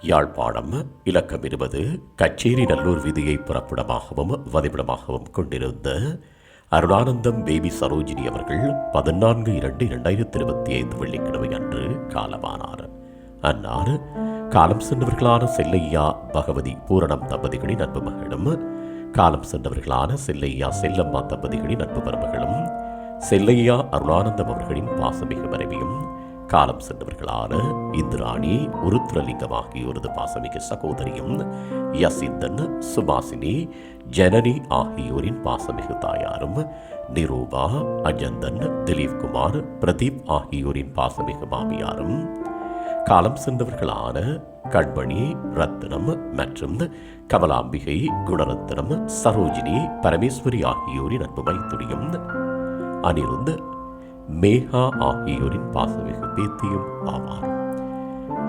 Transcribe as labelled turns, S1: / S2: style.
S1: யாழ்ப்பாணம் இலக்கம் இருபது கச்சேரி நல்லூர் விதியை புறப்படமாகவும் வதிவிடமாகவும் கொண்டிருந்த அருணானந்தம் பேபி சரோஜினி அவர்கள் பதினான்கு இரண்டு இரண்டாயிரத்தி இருபத்தி ஐந்து வெள்ளிக்கிழமை அன்று காலமானார். அன்னார் காலம் சென்றவர்களான செல்லையா பகவதி பூரணம் தம்பதிகளின் அன்பு மகளும் காலம் சென்றவர்களான செல்லையா செல்லம்மா தம்பதிகளின் நட்பு மருமகளும் செல்லையா அருணானந்தம் அவர்களின் பாசமிகு மனைவியும் காலம் சென்றவர்களான இந்திராணி உருத்ரலிங்கம் ஆகியோரது பாசமிகு சகோதரியும் யசிந்தன் சுபாசினி ஜனனி ஆகியோரின் பாசமிகு தாயாரும் நிரூபா அஜந்தன் திலீப்குமார் பிரதீப் ஆகியோரின் பாசமிகு மாமியாரும். காலம் சென்றவர்களான கண்மணி ரத்னம் மற்றும் கமலாம்பிகை குணரத்னம் சரோஜினி பரமேஸ்வரி ஆகியோரின் அன்பு மைத்துரியும் அனிருத் மேகா ஆகியோரின் பாசமிகு பேத்தியும் ஆவார்.